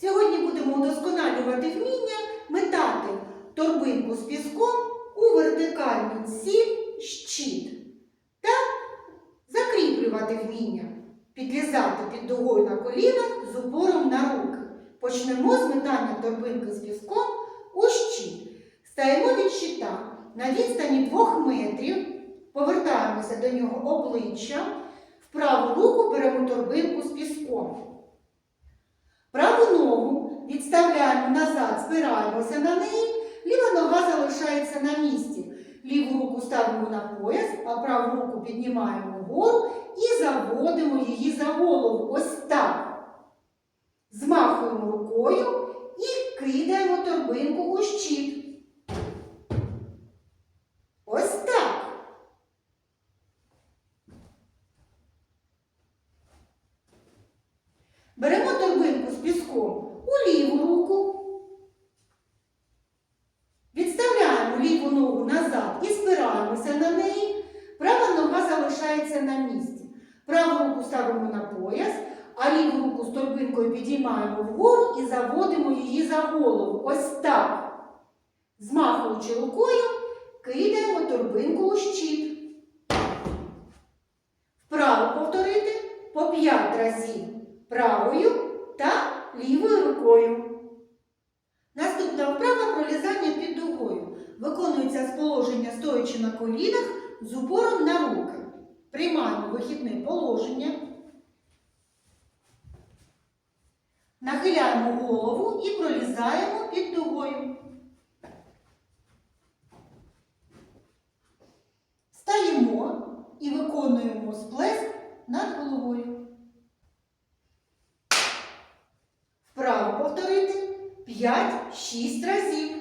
Сьогодні будемо удосконалювати вміння метати торбинку з піском у вертикальну ціль щит та закріплювати вміння, підлізати під дугою на колінах з упором на руки. Почнемо з метання торбинки з піском у щит. Стаємо від щита на відстані 2 метрів, повертаємося до нього обличчям, в праву руку беремо торбинку. Праву ногу відставляємо назад, спираємося на неї, ліва нога залишається на місці. Ліву руку ставимо на пояс, а праву руку піднімаємо вгору і заводимо її за голову. Ось так. Змахуємо рукою і кидаємо торбинку у щит. Ось так. Беремо торбинку з піском у ліву руку. Відставляємо ліву ногу назад і спираємося на неї. Права нога залишається на місці. Праву руку ставимо на пояс, а ліву руку з торбинкою підіймаємо вгору і заводимо її за голову. Ось так. Змахуючи рукою, кидаємо торбинку у щит. Вправо повторити по 5 разів правою та лівою рукою. Наступна вправа пролізання під дугою. Виконується з положення стоячи на колінах з упором на руки. Приймаємо вихідне положення. Нахиляємо голову і пролізаємо під дугою. Стаємо і виконуємо сплеск над головою. Вправо повторити 5-6 разів.